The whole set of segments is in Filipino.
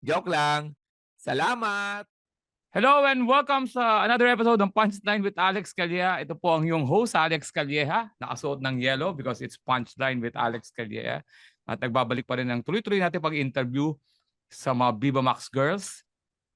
Joke lang. Salamat! Hello and welcome sa another episode ng Punchline with Alex Calleja. Ito po ang yung host, Alex Calleja. Nakasuot ng yellow because it's Punchline with Alex Calleja. At nagbabalik pa rin ng tuloy-tuloy natin pag-interview sa mga Viva Max girls.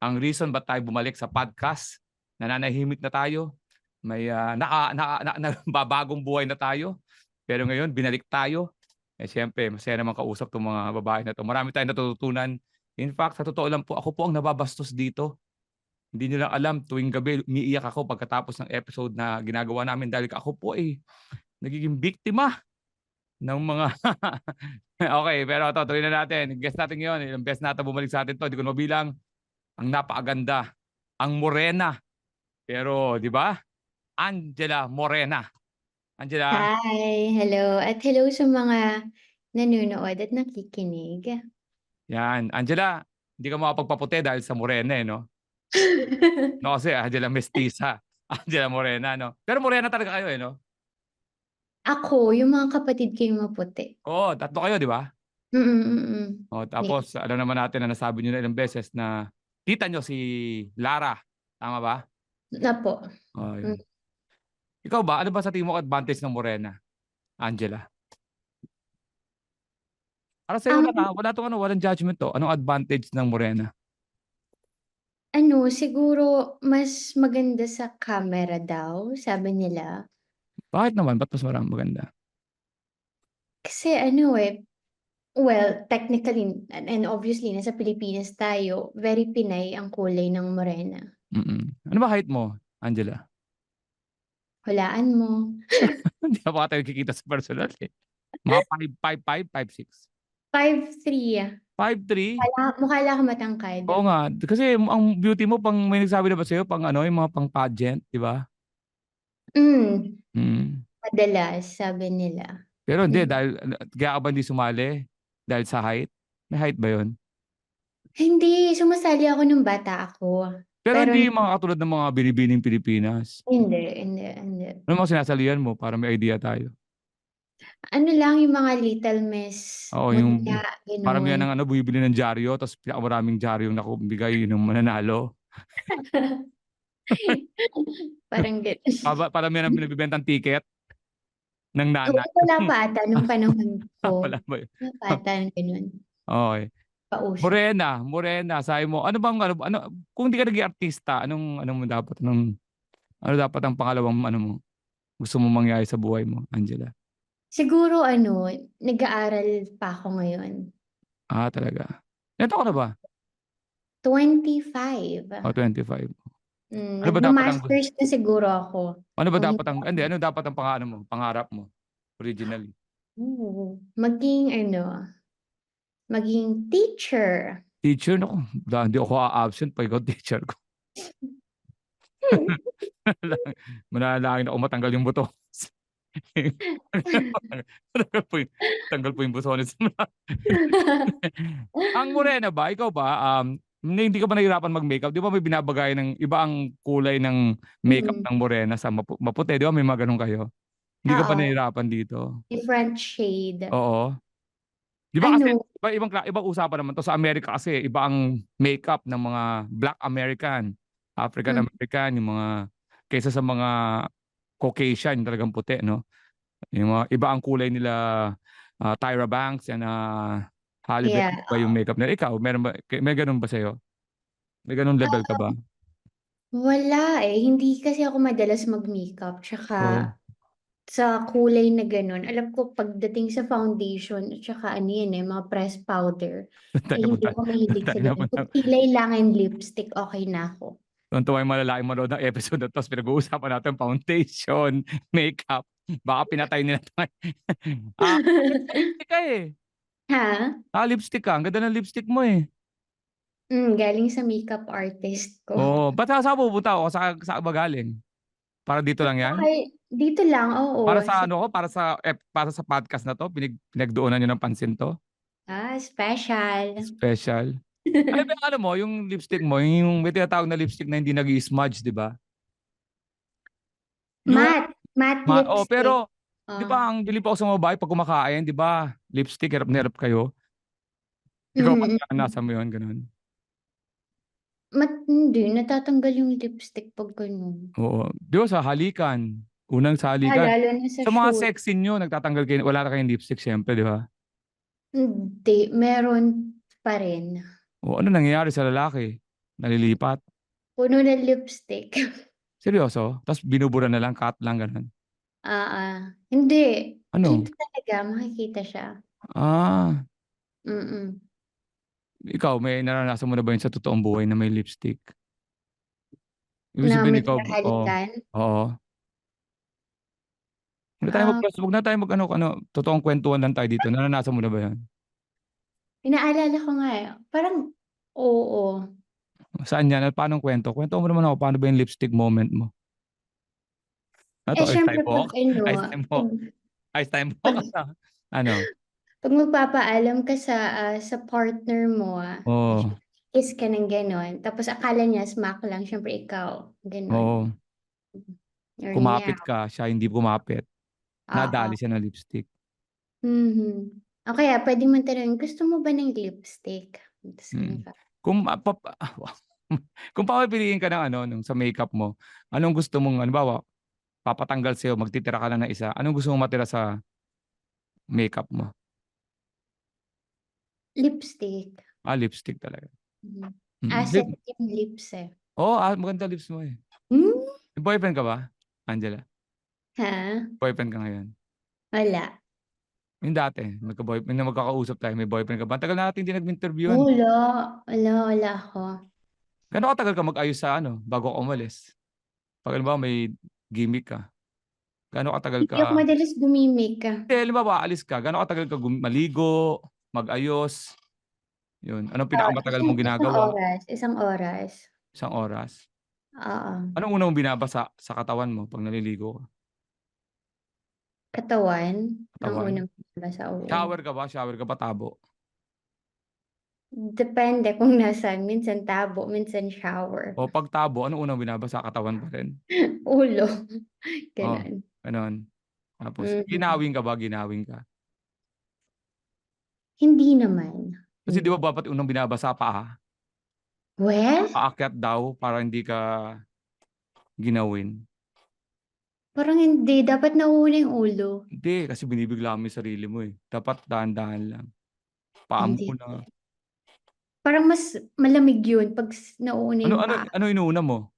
Ang reason ba't tayo bumalik sa podcast, nananahimik na tayo, may ah, naka, naka, na, na, babagong buhay na tayo. Pero ngayon, binalik tayo. Eh siyempre, masaya naman kausap itong mga babae na to. Marami tayong natututunan. In fact, sa totoo lang po, ako po ang nababastos dito. Hindi nyo lang alam, tuwing gabi, umiiyak ako pagkatapos ng episode na ginagawa namin dahil ako po ay nagiging biktima ng mga... okay, pero ito, tuloy na natin. Guess natin yun. Ilang best natin bumalik sa atin to. Hindi ko na mabilang. Ang napakaganda. Ang morena. Pero, di ba? Angela Morena. Angela, Hi, hello. At hello sa mga nanonood at nakikinig. Yan. Angela, hindi ka makapagpaputi dahil sa morena eh, no? No, kasi Angela Mestiza. Angela Morena, no? Pero morena talaga kayo eh, no? Ako, yung mga kapatid ko yung maputi. Oo, tatlo kayo, di ba? Mm, mm, mm. O, tapos, alam naman natin na nasabi nyo na ilang beses na tita nyo si Lara. Tama ba? Na po. Oh, yun. Ikaw ba? Ano ba sa tingin mo advantage ng Morena? Angela? Para sa'yo, wala, Um, na, wala tong ano, walang judgment to. Anong advantage ng Morena? Ano, siguro mas maganda sa camera daw, sabi nila. Bakit naman? Ba't mas marang maganda? Kasi ano eh, well, technically and, and obviously nasa Pilipinas tayo, very Pinay ang kulay ng morena. Mm-mm. Ano ba height mo, Angela? Hulaan mo. Hindi na tayo kikita sa personal eh. Mga 5'5", 5'6". 5'3". 5'3"? Mukha, mukha lang ako matangkad. Oo nga. Kasi ang beauty mo, pang may nagsabi na ba sa'yo, pang ano, yung mga pang pageant, di ba? Mm, Mm. madalas, sabi nila. Pero hindi, Mm. dahil, kaya ka ba hindi sumali? Dahil sa height? May height ba yun? Hindi, sumasali ako nung bata ako. Pero, Pero hindi hindi- yung mga katulad ng mga binibining Pilipinas. Hindi, hindi, hindi. Ano mga sinasalihan mo para may idea tayo? Ano lang yung mga Little Miss, Oo, yung- Mutya, Parang yan ang ano, bumibili ng dyaryo, tapos pinakamaraming dyaryo yung nakubigay, yun yung mananalo. Parang gano'n. Para, para may nang binibentang ticket ng nanay. wala pa ata nung panahon ko. Wala ba yun? Wala pa ata ng ganun. Okay. Pausap. Morena, Morena, sabi mo, ano bang, ano, ano kung di ka naging artista, anong, ano mo dapat, anong, ano dapat ang pangalawang, ano mo, gusto mo mangyari sa buhay mo, Angela? Siguro ano, nag-aaral pa ako ngayon. Ah, talaga. Ilan taon ka na ba? 25. O, 25. Mm, Ano ba dapat ang- nagma-masters na siguro ako. Ano ba Kung dapat ang, hindi, ano dapat ang pangarap mo, pangarap mo, originally? Oo. Maging ano, maging teacher. Teacher, naku, da- hindi ako a-absent pag ikaw teacher ko. Manalangin ako matanggal yung buto. Tanggal po yung, tanggal po yung butones. ang morena ba, ikaw ba, um, hindi ka ba nahihirapan mag-makeup? Di ba may binabagay ng iba ang kulay ng makeup Mm. ng morena sa mapu- maputi? Di ba may mga ganun kayo? Hindi ka ba Oo. nahihirapan dito? Different shade. Oo. Di ba kasi, Ano? iba, ibang, ibang usapan naman to sa Amerika kasi iba ang makeup ng mga Black American, African Mm. American, yung mga, kaysa sa mga Caucasian, talagang puti, no? Yung mga, iba ang kulay nila, ah, Tyra Banks, and uh, Halle Berry, Yeah, iba yung makeup nila. Ikaw, meron ba, may ganun ba sa'yo? May ganun level ka ba? Wala eh. Hindi kasi ako madalas mag-makeup. Tsaka Oo. sa kulay na ganun. Alam ko pagdating sa foundation at tsaka ano yan eh, mga pressed powder. Eh, hindi ako mahilig sa ganun. Kung kilay lang and lipstick, okay na ako. Tuwan-tuwa yung malalaking manood ng episode na tapos Pinag-uusapan natin foundation, makeup. Baka pinatay nila tayo. ah, lipstick ka eh. Ha? Ah, lipstick ka. Ang ganda ng lipstick mo eh. Hmm, galing sa makeup artist ko. Oo, ba't sa saan pupunta o sa saan ba galing? Para dito lang 'yan? Okey, dito lang, oo. Para sa Sa ano ko, para sa ep para sa podcast na 'to pinag pinagdoonan niyo ng pansin 'to? Ah, special. Special. Ba yung ano mo, yung lipstick mo, yung may tinatawag na lipstick na hindi nag-i-smudge, 'di ba? Yung Matte, matte ma oo, lipstick. pero 'di Oh. ba ang bilib ako sa mga babae 'pag kumakain, 'di ba, lipstick hirap na hirap kayo? Ikaw ba Mm, mm. naranasan mo yun, gano'n? Mat hindi, natatanggal yung lipstick 'pag gano'n. Oo, 'di ba sa halikan, unang sa Ah, halikan. lalo na sa Sa mga shoot. sex scene niyo nagtatanggal kayo wala na kayong lipstick siyempre, 'di ba? Hindi, meron pa rin. Oh, ano nangyayari sa lalaki? Nalilipat? Puno ng lipstick. Seryoso? Ta's binubura na lang, cut lang, gano'n? Oo, hindi. Ano? Kita talaga, makikita siya. Ah. Mm. Ikaw, may naranasan mo na ba yun sa totoong buhay na may lipstick? Ibig Na sabihin may ikaw oo, pinahalikan? oo. Huwag na tayo Ah. mag wag na tayo mag-ano ano, totoong kwentuhan lang tayo dito, naranasan mo na ba yan? Inaalala ko nga, eh, parang oo. Saan yan at paanong kwento? Kwentuhan mo naman ako paano ba yung lipstick moment mo? Ano Eh, 'to, ice siyempre time 'pag walk? ano, Ice time walk? 'pag Ice time walk? Ano? 'pag magpapaalam ka sa, ah, sa partner mo, ah, Oo. kiss ka ng gano'n, tapos akala niya smack lang, siyempre ikaw, gano'n. Oo. Or Kumapit meow. ka, siya hindi kumapit. Nadali siya ng lipstick. Mhm. O kaya puwede mong tanungin, "Gusto mo ba ng lipstick?" Tas Mm. gano'n ka. Kung, ah, pap ah, wow. Kung papipiliin ka ng ano, nung sa makeup mo, anong gusto mong halimbawa, papatanggal sa'yo, magtitira ka lang ng isa, anong gusto mong matira sa makeup mo? Lipstick. Ah, lipstick talaga. Mhm. Mm, Asset lip yung lips, eh. Oo, ah, maganda lips mo, eh. Hmm? May boyfriend ka ba, Angela? Ha? Boyfriend ka ngayon? Wala. Yung dati, nagka-boy nung magkakausap tayo, may boyfriend ka ba? Ang tagal na natin hindi nag-interview-an. Wala. Wala, wala ako. Gaano katagal ka mag-ayos sa ano, bago ka umalis? 'Pag halimbawa may gimmick ka, gaano katagal Hindi ako ka madalas gumimik. Hindi, halimbawa aalis ka, gaano katagal ka gum maligo, mag-ayos? Yun, anong Ah, pinakamatagal mong isang ginagawa? oras, isang oras. Isang oras? Oo. Anong una mong binabasa sa katawan mo 'pag naliligo ka? Katawan, ang Katawan? unang binabasa, oo. Shower ka ba, shower ka ba, tabo? Depende kung nasaan, minsan tabo, minsan shower. O 'pag tabo, anong unang binabasa, katawan pa rin? Ulo, Oh, gano'n. gano'n. Tapos Mhm. ginawing ka ba, ginawing ka? Hindi naman, Kasi 'di ba dapat unang binabasa paa? Well? Paakyat daw para hindi ka ginawin. Parang hindi, dapat nauuna yung ulo. Hindi, kasi binibigla mo yung sarili mo, eh. Dapat dahan-dahan lang. Paa Hindi. muna. Parang mas malamig yun 'pag s nauuna Ano yung ano paa. ano inuuna mo?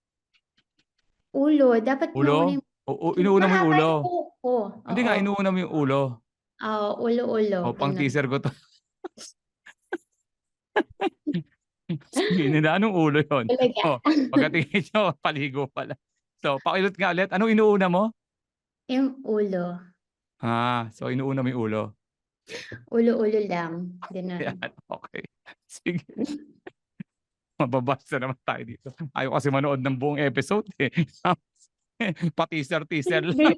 Ulo, dapat Ulo? nauna yung Oo, inuuna mo yung mahaba ulo? yung buhok ko, Hindi nga, oo. inuuna mo yung ulo. Oo, ulo-ulo, Oh, pang gano'n. teaser ko 'to. Sige, na anong ulo yun? Talaga? Oh, pagkatingin niyo paligo pala. So, pakilot nga ulit, anong inuuna mo? Yung ulo. Ah, so inuuna mo yung ulo? Ulo-ulo lang, gano'n. Yan, okey. Sige. Maba-bash na naman tayo dito. Ayaw kasi manood ng buong episode, eh. Pa-teaser-teaser lang.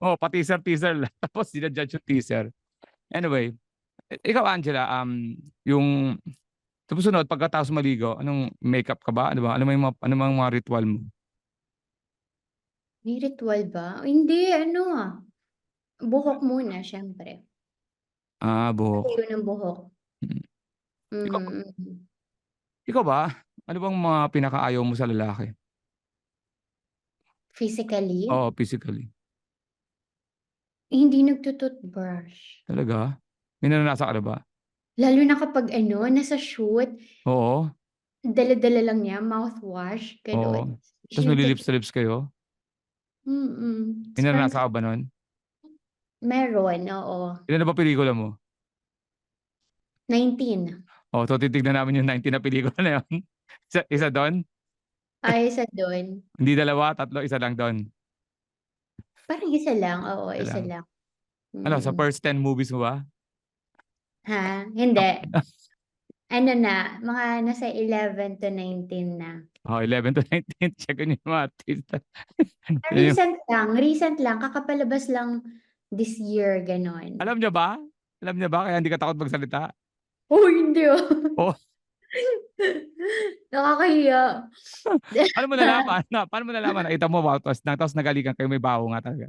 Oo, pa-teaser-teaser lang. Tapos jina-judge yung teaser. Anyway, ikaw Angela, um, yung sa susunod pagkatapos maligo, anong makeup ka ba? Ano ba? Ano yung mga ano mga ritwal mo? May ritwal ba? Hindi, ano, buhok muna siyempre. Ah, buhok. Paligo ng buhok. Mm. Ikaw ba Mm. ikaw ba, ano bang mga pinakaayaw mo sa lalaki? Physically? Oo, physically. Hindi nagtu-toothbrush. Talaga? May naranasan ka na ba? Lalo na kapag ano, nasa shoot, Oo. dala-dala lang niya mouthwash, Oo. gano'n. Tapos Siyempre magli-lips to lips kayo? Mm. May Tas parang naranasan ka ba nun? meron, oo. Ilan na ba pelikula mo? 19. Oh, so titignan namin yung 19 na pelikula na yun. Isa isa dun? Ay, isa dun. Hindi dalawa, tatlo, isa lang dun? Parang isa lang, oo, Isa isa lang. lang. Ano, sa Mm. first 10 movies mo ba? Ha? Hindi. Ano na, mga nasa 11 to 19 na. Oh, 11 to 19. Check niyo yung mga artista. Yun Recent lang, recent lang, kakapalabas lang this year, ganon. Alam niyo ba? Alam niyo ba? Kaya hindi ka takot magsalita. Oh, hindi oh. Oh. Nakakahiya. Paano mo nalaman? Na, paano mo nalaman? Nakita mo mouthwash na tapos nagalikan kayo may baho nga talaga.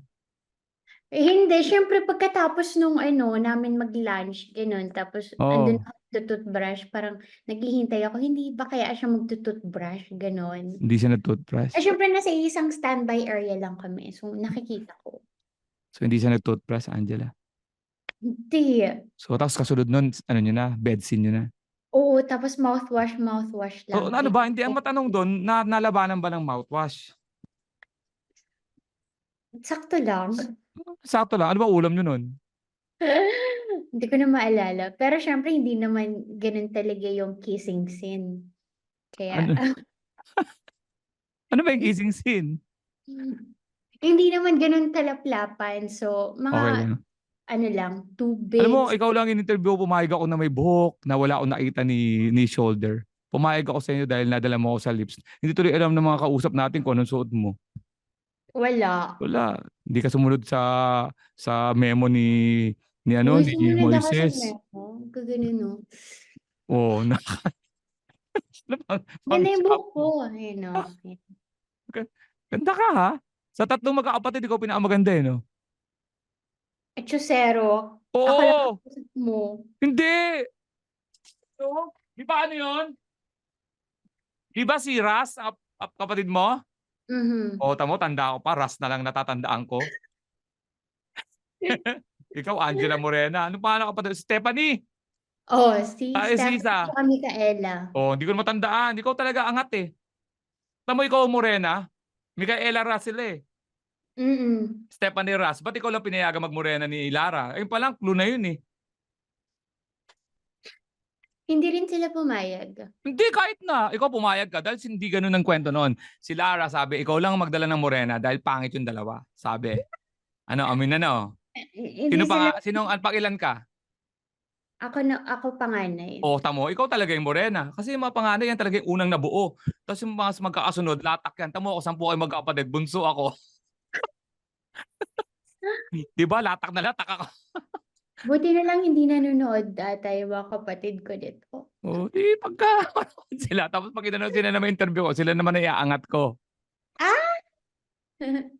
Eh, hindi, syempre pagkatapos nung ano, namin mag-lunch, ganun, tapos Oo. andun ako toothbrush, parang naghihintay ako, hindi ba kaya siya magtutoothbrush, ganun. Hindi siya nag-toothbrush. Eh, syempre nasa isang standby area lang kami, so nakikita ko. So hindi siya nag-toothbrush, Angela. Hindi. So tapos kasunod nun, ano nyo na, bed scene nyo na. Oo, tapos mouthwash, mouthwash So lang. ano ba, hindi ang matanong doon, na, nalabanan ba ng mouthwash? Sakto lang. Sakto lang, ano ba ulam nyo nun? Hindi ko na maalala. Pero syempre, hindi naman ganun talaga yung kissing scene. Kaya, Ano? Ano ba yung kissing scene? hindi naman ganun talaplapan. So, mga, Okay lang. ano lang. Alam mo, ikaw lang in interview, pumayag ako na may buhok, na wala akong nakita ni, ni shoulder. Pumayag ako sa inyo dahil nadala mo ako sa lips. Hindi tuloy alam ng mga kausap natin kung anong suot mo. Wala. Wala. Hindi ka sumunod sa sa memo ni ni ano Uy, ni sumunod ako sa Moises. memo. Kagano, no? Oh, na. Ano bang- Ganda yung pang- buhok ko. Ayun, no? Ganda ka ha. Sa tatlong magkakapatid, ikaw pinakamaganda eh, no? At Chusero, ako lang Oo! ang mo. Hindi! So, di ba ano yun? Di ba si Ras, ang kap- kapatid mo? Mhm. O, tamo, tanda ko pa. Ras na lang natatandaan ko. ikaw, Angela Morena. Ano pa kapatid? Stephanie! Oh, si Ah, eh, si Stephanie Isa. tsaka Micaela. Oh, hindi ko na matandaan. Ikaw talaga angat eh. Tamo, ikaw Morena. Micaela Ras sila eh. Mm-mm. Stephanie Ras. Ba't ikaw lang pinayagan magmorena ni Lara? Ayun pa lang, clue na yun eh. Hindi rin sila pumayag. Hindi, kahit na. Ikaw pumayag ka dahil hindi ganun ang kwento noon. Si Lara sabi, ikaw lang ang magdala ng morena dahil pangit yung dalawa. Sabi. Ano, amin na no. Eh, Sino Hindi pa sila, sinong ang pakilan ka? ako na, ako panganay. O, tamo, ikaw talaga yung morena. Kasi yung mga panganay yan talaga yung unang nabuo. Tapos yung mga magkakasunod, latak yan. Tamo ako, sampu kayo magkakapatid, bunso ako. Di ba, latak na latak ako. Buti na lang hindi nanonood ata yung mga kapatid ko dito. O, di pagka sila. Tapos pag inano sila na may interview ko, sila naman na iaangat ko.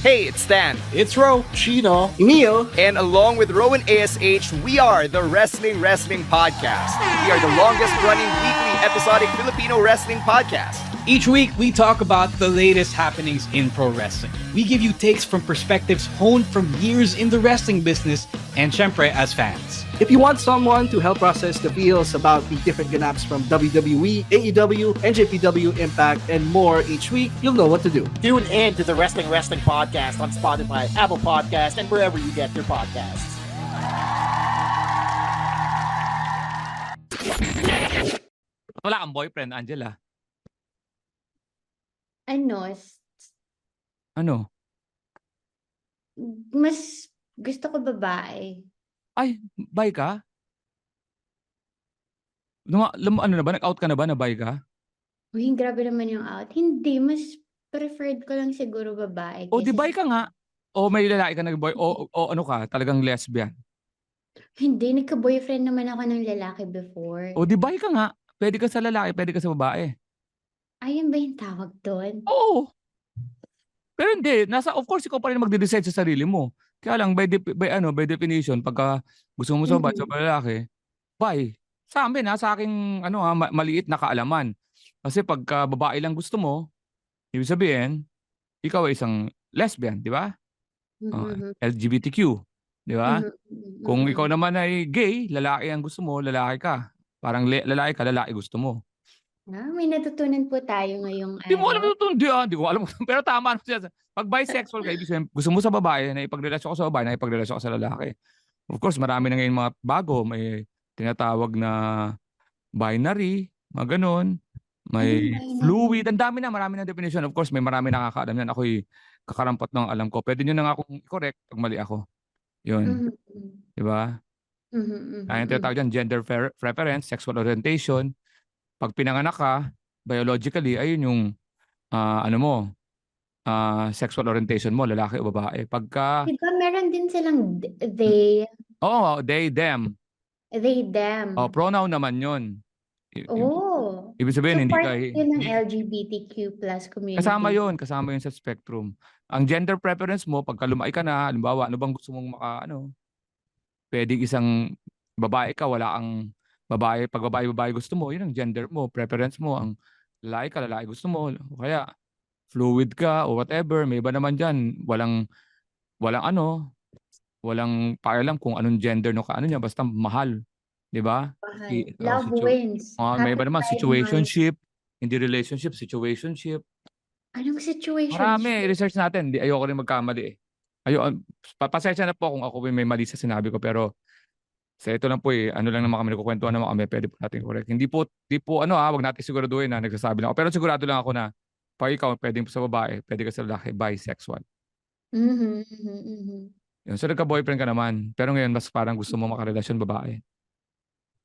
Hey, it's Stan. It's Ro, Chino, Emil. And along with Rowan ASH, we are the Wrestling Wrestling Podcast. We are the longest running weekly episodic Filipino wrestling podcast. Each week, we talk about the latest happenings in pro wrestling. We give you takes from perspectives honed from years in the wrestling business and syempre as fans. If you want someone to help process the feels about the different ganaps from WWE, AEW, NJPW, Impact, and more each week, you'll know what to do. Tune in to the Wrestling Wrestling Podcast on Spotify, Apple Podcast, and wherever you get your podcasts. Wala kang boyfriend, Angela. Ano, s- Ano? mas gusto ko babae. Ay, bye ka? Luma, lum- ano na ba? Nag-out ka na ba? Na bye ka? Uy, grabe naman yung out. Hindi, mas preferred ko lang siguro babae. O, di kaysa ka nga. O may lalaki ka nag-boy? O, o ano ka? Talagang lesbian? Hindi, nagka-boyfriend naman ako ng lalaki before. O, di bye ka nga. Pwede ka sa lalaki, pwede ka sa babae. Ayun ba yung tawag doon? Oo. Pero hindi, nasa of course ikaw pa rin magde-decide sa sarili mo. Kaya lang by, dep- by ano, by definition, pagka gusto mo sa Mhm. lalaki, bye. Sa amin ha, sa aking ano ha, ma- maliit na kaalaman. Kasi pagka babae lang gusto mo, ibig sabihin, ikaw ay isang lesbian, di ba? Oh, Mhm, LGBTQ, di ba? mhm, Kung mhm. ikaw naman ay gay, lalaki ang gusto mo, lalaki ka. Parang le- lalaki ka, lalaki gusto mo. Ah, may natutunan po tayo ngayong Di mo alam araw. ito, hindi ah, di ko alam. Pero tama siya. Pag bisexual ka, ibig sabihin, gusto mo sa babae, na ipagrelasyon ko sa babae, na ipagrelasyon ko sa lalaki. Of course, marami na ngayon mga bago. May tinatawag na binary, mga ganun. May fluid. Ang dami na, marami na definition. Of course, may marami nakakaalam yan. Ako'y kakarampot ng alam ko. Pwede nyo na nga akong correct pag mali ako. Yun. Mhm, mhm. Di ba? Mhm, mhm, Kaya yung mhm. tinatawag dyan, gender fer- preference, sexual orientation. Pag pinanganak ka, biologically, ayun yung ah, ano mo, ah, sexual orientation mo, lalaki o babae. Pagka, Di ba meron din silang th- they, oh, they, them. they, them. Oh, pronoun naman yun. I- Oh. Ibig sabihin, So hindi ka, yun ng LGBTQ plus community. kasama yun, kasama yun sa spectrum. Ang gender preference mo, pagka lumaki ka na, halimbawa, ano bang gusto mong maka, ano, pwedeng isang babae ka, wala ang babae, pag babae, babae gusto mo, yun ang gender mo, preference mo, ang lalaki ka, lalaki gusto mo, o kaya, fluid ka, o whatever, may iba naman dyan, walang, walang ano, walang pakialam kung anong gender no ka, ano niya, basta mahal, di ba? I- oh, Love wins. Ah, may iba naman, situationship, hindi relationship, situationship, Anong situation? Marami, research natin. Di, ayoko rin magkamali eh. Ayo, pa- pasensya na po kung ako may mali sa sinabi ko pero sa ito lang po eh, ano lang naman kami nagkukwentuhan naman kami, pwede po natin correct. Hindi po, di po ano ah, wag natin siguraduhin na nagsasabi lang ako. Pero sigurado lang ako na pag ikaw pwedeng sa babae, pwede ka sa lalaki, bisexual. Mhm, mhm, mhm. Yun. So nagka-boyfriend ka naman, pero ngayon mas parang gusto mo makarelasyon babae.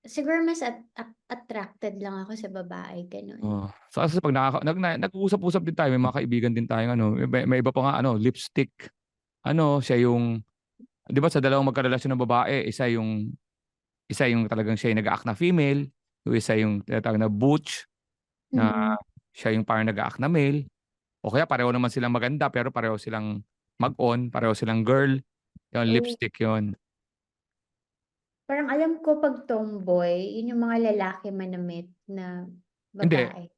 Siguro mas at- at- attracted lang ako sa babae, ganun. Oh. So kasi pag nakaka, nag, na- nag-uusap-usap din tayo, may mga kaibigan din tayong ano, may, may iba pa nga ano, lipstick. Ano, siya yung 'di ba sa dalawang magkarelasyon ng babae, isa yung isa yung talagang siya yung nag-act na female, yung isa yung tinatawag na butch, na Mhm. siya yung parang nag-act na male. O kaya pareho naman silang maganda pero pareho silang mag-on, pareho silang girl. Yung Oh. lipstick yon. Parang alam ko pag tomboy, yun yung mga lalaki manamit na Hindi. babae.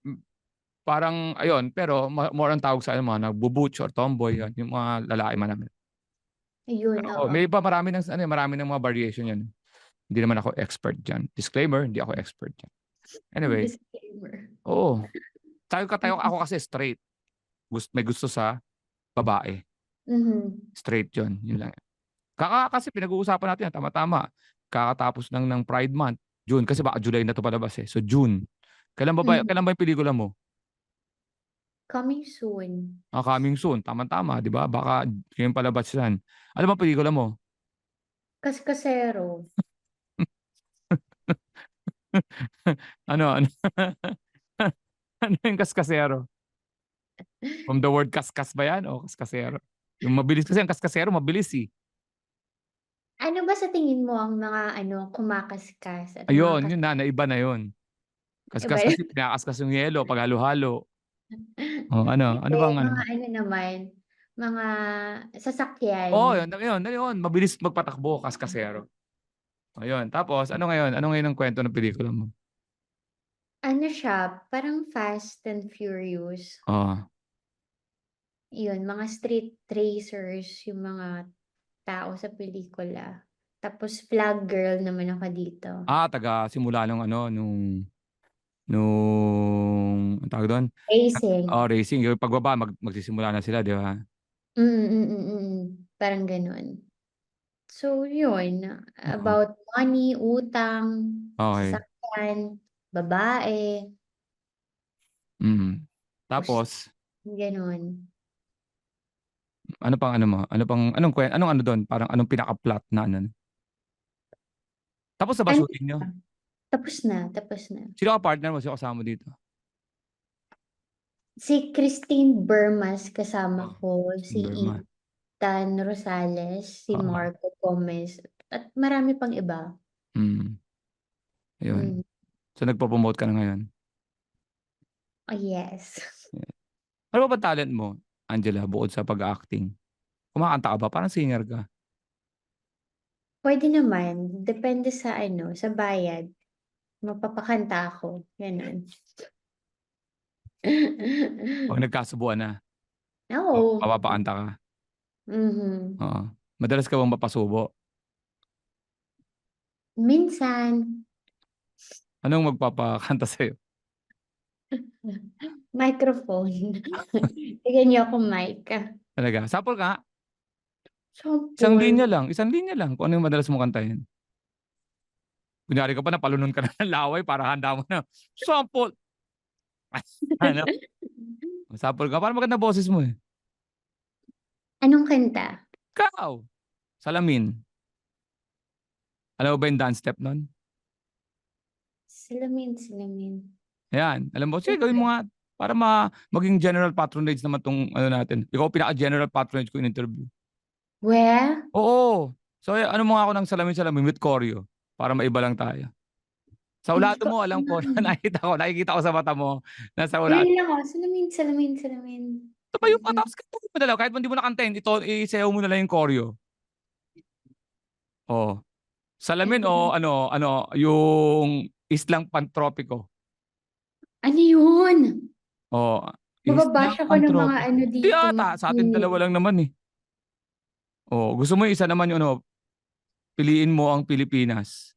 Parang ayun, pero more ang tawag sa ano, mga nagbubutch or tomboy, yun, yung mga lalaki man namin. Ayun, Pero oo. may iba marami ng ano, marami ng mga variation yan. Hindi naman ako expert diyan. Disclaimer, hindi ako expert diyan. Anyway, Disclaimer. oo. Tayo ka tayo ako kasi straight. Gusto may gusto sa babae. Mhm. Straight 'yon, yun lang. Kaka kasi pinag-uusapan natin yan, tama-tama. Kakatapos lang ng Pride Month, June kasi baka July na to palabas eh. So June. Kailan ba, ba Mhm. kailan ba yung pelikula mo? Coming soon. Ah, coming soon. Tama-tama, 'di ba? Baka yung palabas yan. Ano ba pelikula mo? Kaskasero. Ano ano? ano yung kaskasero? From the word kaskas ba yan o kaskasero? Yung mabilis kasi ang kaskasero mabilis eh. Ano ba sa tingin mo ang mga ano kumakaskas at Ayun, yun na, naiba na yun. Kaskas Iba yun? kasi pinakaskas yung yelo pag halo-halo. Oh, ano? Ano Hindi, bang ano? mga ano naman, mga sasakyan. Oh, yun, yun, yun, mabilis magpatakbo, kaskasero. Ayun, tapos ano ngayon? Ano ngayon ang kwento ng pelikula mo? Ano siya, parang Fast and Furious. Oh, Yun, mga street racers, yung mga tao sa pelikula. Tapos flag girl naman ako dito. ah, taga simula nung ano, nung nung ang tawag doon? Racing. Oh, racing. Yung pagbaba, mag, magsisimula na sila, di ba? Mm, mm, mm, mm, mm. Parang ganun. So, yun. About money, utang, Okay. sasakyan, babae, Mm. Tapos, ganun. ano pang ano mo? Ano pang anong kwen anong ano doon? Parang anong pinaka-plot na ano? Tapos na ba Ano shooting nyo? Tapos na, tapos na. Sino ka partner mo? Sino kasama mo dito? Si Christine Burmas kasama Oh, ko, si Burma. Ethan Rosales, si Oo. Marco Gomez, at marami pang iba. Mm. Ayun. Mm. So nagpo-promote ka na ngayon. Oh, yes. Ano ba ba talent mo, Angela, bukod sa pag-acting? Kumakanta ka ba? Parang singer ka. Pwede naman. Depende sa ano, sa bayad. Mapapakanta ako. Ganun. Pag nagkasubuan na, Oo. mapapakanta ka. Mhm. Oo. Madalas ka bang mapasubo? Minsan, Anong magpapakanta sa'yo? microphone. Bigyan niyo ako mic. Talaga? Sample ka? nga. Isang Sample. linya lang. Isang linya lang. Kung ano yung madalas mo kantahin. Kunyari ka pa na palunon ka na ng laway para handa mo na. Sample! ano? Sample ka. Parang maganda boses mo eh. Anong kanta? Ikaw! Salamin. Alam mo ba yung dance step nun? Salamin, salamin. Ayan. Alam mo, sige, gawin mo nga para ma maging general patronage naman tong ano natin. Ikaw pinaka-general patronage ko in interview. Where? Oo. So, eh, ano mo nga ako ng salamin-salamin with choreo para maiba lang tayo. Sa ulato ko mo, alam ko, nakikita ko, nakikita ko sa mata mo, nasa ulato. Ayun lang ako. Salamin, salamin, salamin. Ito pa yung Mm. tapos kanta mo na lang, kahit hindi mo nakantahin, ito, isayaw mo na lang yung choreo. Oh. Salamin o ano, ano, yung islang pantropiko. Ano yun? Oh. Mababash ako ng mga ano dito. Di ata, sa atin queen. dalawa lang naman eh. Oh, gusto mo yung isa naman yung ano, piliin mo ang Pilipinas.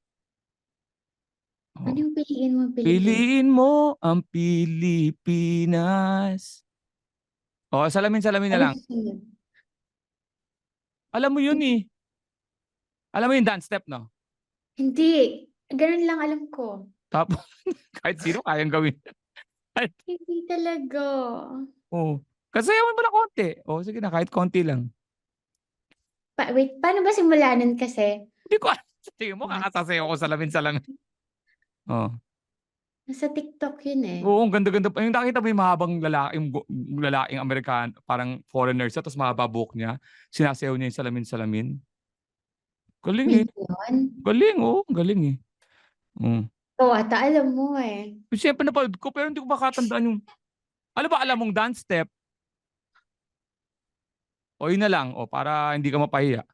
Oh. Ano yung piliin mo? Piliin. Piliin mo ang Pilipinas. Oh, salamin-salamin na lang. Alam mo yun eh. Alam mo yung dance step, no? Hindi. Ganun lang alam ko. Tapos, kahit sino kayang gawin. Hindi talaga. Oh. Kasayawan mo na konti. Oh, sige na, kahit konti lang. Pa wait, paano ba simula nun kasi? Hindi ko alam. Tingin mo, kakasasayaw ko salamin-salamin. Oh. Nasa TikTok yun eh. Oo, ang ganda-ganda. pa. Yung nakita mo yung mahabang lalaki, yung gu- lalaking Amerikan, parang foreigner siya, tapos mahaba buhok niya. Sinasayaw niya yung salamin-salamin. Galing eh. Yun yun. Galing, oh. Galing eh. Mm. Oo, ata alam mo eh. Siyempre napanood ko, pero hindi ko makatandaan yung... Ano ba alam mong dance step? O yun na lang, o para hindi ka mapahiya.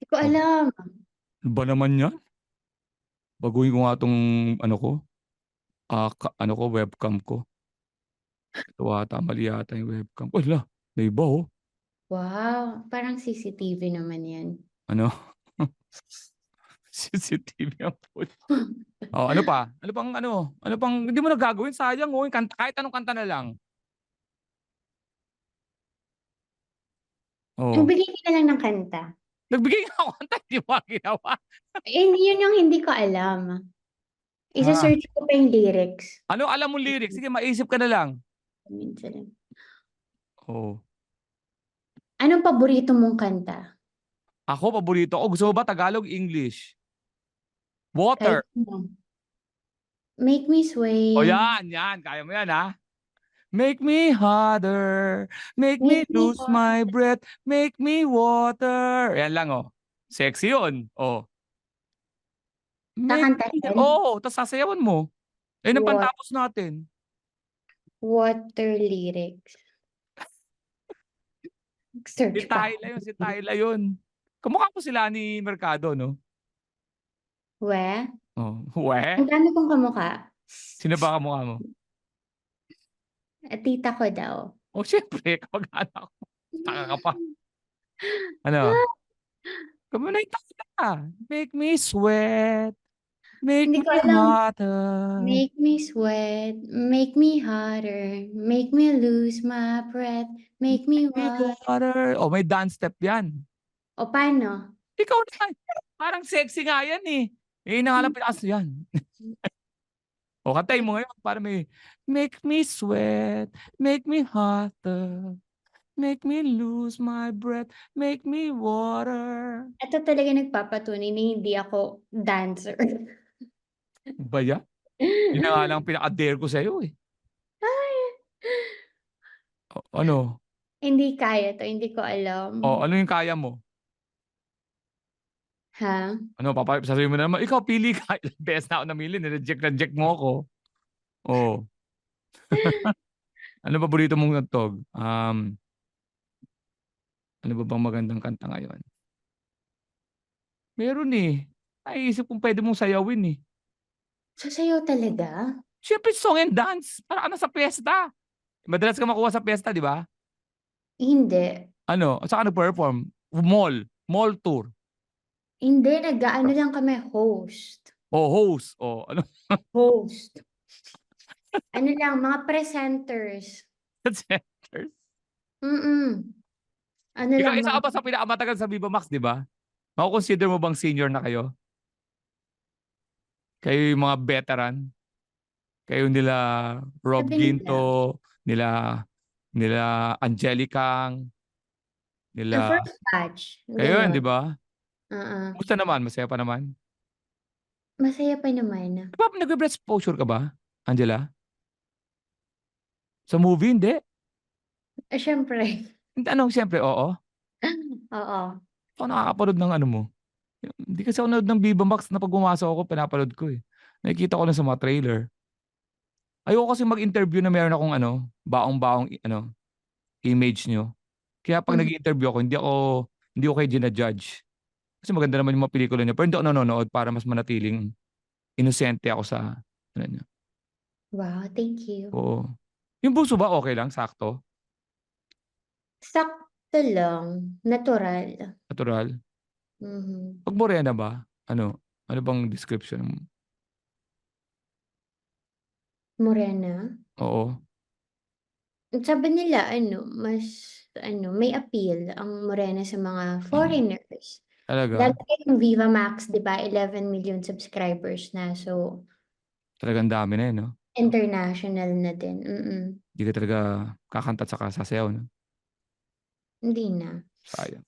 Hindi ko alam. Ano ba naman yan? Baguhin ko nga tong ano ko. Ah, ka- ano ko, webcam ko. Ito ata, mali yata yung webcam. Wala, naiba oh. Wow, parang CCTV naman yan. Ano? CCTV ang po. oh, ano pa? Ano pang ano? Ano pang hindi mo nagagawin? Sayang oh, kanta, kahit anong kanta na lang. Oh. Nagbigay ka na lang ng kanta. Nagbigay nga ako kanta, hindi mo nga ginawa. Eh, yun yung hindi ko alam. Isa-search ko pa yung lyrics. Ano alam mo lyrics? Sige, maisip ka na lang. Minsan. Oh. Anong paborito mong kanta? Ako, paborito ko. Gusto mo ba Tagalog, English? Water. Kahit ano. Make me sway. O yan, yan. Kaya mo yan, ha? Make me harder. Make me Make me lose my breath. Make me water. Yan lang, oh. Sexy yun. Oh. Make oh, tapos sasayawan mo. Ayun ang pantapos natin. Water lyrics. Si Search pa. Tyla yun, si Tyla yun. Kamukha ko sila ni Mercado, no? We? Oh, we? Ang dami kong kamukha. Sino ba kamukha mo? At tita ko daw. Oh, syempre, kamag-anak ko. Taka ka pa. Ano? Kamo na Tyla. Make me sweat. Make Hindi me ko alam. hotter. Make me sweat, make me hotter, make me lose my breath, make me Make me water. water. Oh, may dance step yan. O paano? Ikaw na. Parang sexy nga yan eh. Eh, nangalang pinas yan. o, kantay mo ngayon para may make me sweat, make me hotter, make me lose my breath, make me water. Ito talaga nagpapatunay na hindi ako dancer. Ba yan? Yun na nga lang pinaka-dare ko sa'yo eh. O, ano? hindi kaya to, hindi ko alam. O, ano yung kaya mo? Ha? Ano, papa, sasabihin mo na naman, ikaw pili ka. Ilang beses na ako namili, nireject, reject mo ako. Oo. ano ba paborito mong tog? Um, ano ba bang magandang kanta ngayon? Meron eh. Naisip kung pwede mong sayawin eh. Sasayaw talaga? Siyempre, song and dance. Para ka na sa piyesta. Madalas ka makuha sa piyesta, di ba? Hindi. Ano? Saan ka nag-perform? Mall. Mall tour. Hindi, nag-ano lang kami, host. O host. O ano? Host. ano lang, mga presenters. Centers. Mm-mm. Ano Ikaw, lang, isa ka mga- ba sa pinakamatagal sa Viva Max, di ba? Mako-consider mo bang senior na kayo? Kayo yung mga veteran? Kayo nila Rob Sabi nila. Ginto, nila nila Angelica, the nila first batch. kayo yun, di ba? Oo. Kumusta naman? Masaya pa naman? Masaya pa naman. Di ba nagbe-breast exposure ka ba, Angela? Sa movie, hindi? Eh, syempre. Ano, siyempre, oo. Oo. Ako nakakapanood ng ano mo. Hindi kasi ako nanood ng Viva Max na pag pumasok ako, pinapanood ko eh. Nakikita ko lang sa mga trailer. Ayoko kasi mag-interview na meron akong ano, baong-baong i- ano, image nyo. Kaya pag Mhm. nag-interview ako, hindi ako, hindi ko kayo ginajudge. Kasi maganda naman yung mga pelikula niya. Pero hindi ako nanonood para mas manatiling inosente ako sa, ano niya. Wow, thank you. Oo. Yung puso ba okay lang? Sakto? Sakto lang. Natural. Natural? Mhm. Pag morena ba? Ano? Ano bang description? mo? Morena. Oo. Sabi nila, ano, mas, ano, may appeal ang morena sa mga foreigners. Talaga? Lalo na yung Viva Max, di ba? 11 million subscribers na. So, Talagang dami na eh, no? international na din. Mm-mm. Hindi ka talaga kakanta at saka sasayaw, no? Hindi na. Sayang.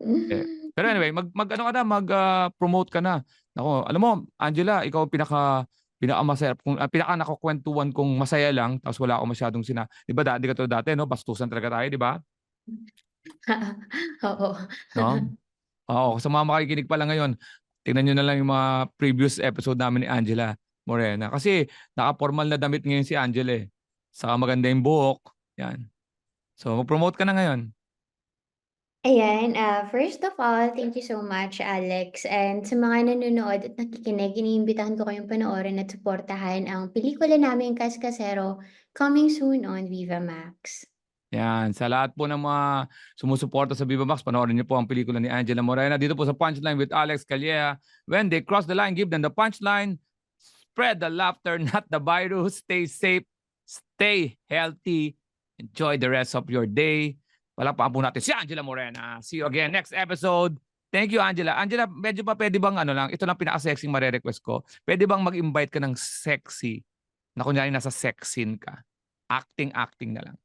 Pero anyway, mag, mag ano ka na, mag ah, promote ka na. Nako, alam mo, Angela, ikaw ang pinaka pinaka masaya kung uh, pinaka nakakwentuhan kung masaya lang tapos wala akong masyadong sina. 'Di ba dati ka to dati no? Bastusan talaga tayo, 'di ba? Oo. No? Oo, sa mga makikinig pa lang ngayon, tingnan niyo na lang yung mga previous episode namin ni Angela Morena kasi naka-formal na damit ngayon si Angela eh. Saka maganda yung buhok. Yan. So, mag-promote ka na ngayon. Ayan, uh, first of all, thank you so much, Alex. And sa mga nanonood at nakikinig, iniimbitahan ko kayong panoorin at suportahan ang pelikula namin Kaskasero coming soon on Viva Max. Yan, sa lahat po ng mga sumusuporta sa Viva Max, panoorin niyo po ang pelikula ni Angela Morena dito po sa Punchline with Alex Calleja. When they cross the line, give them the punchline. Spread the laughter, not the virus. Stay safe, stay healthy. Enjoy the rest of your day. Palakpakan po natin si Angela Morena. See you again next episode. Thank you, Angela. Angela, medyo pa pwede bang ano lang, ito lang pinaka-sexy mare-request ko. Pwede bang mag-invite ka ng sexy na kunyari nasa sex scene ka? Acting-acting na lang.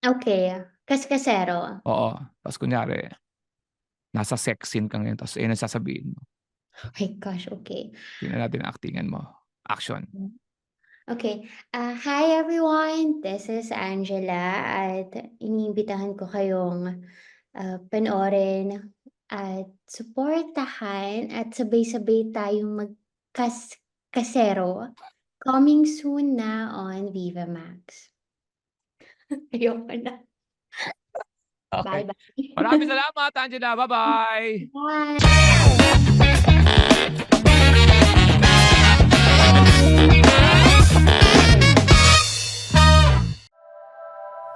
Okay, Kaskasero. Oo. Tapos kunyari, nasa sex scene ka ngayon, tapos yun ang sasabihin mo. Oh my gosh, okay. Tingnan natin ang actingan mo. Action. Okay. Uh, hi everyone, this is Angela at iniimbitahan ko kayong uh, panoorin at suportahan at sabay-sabay tayong magkas kasero coming soon na on Viva Max. Ayoko na. Okay. Bye-bye. Maraming salamat, Angela. Bye-bye. Bye.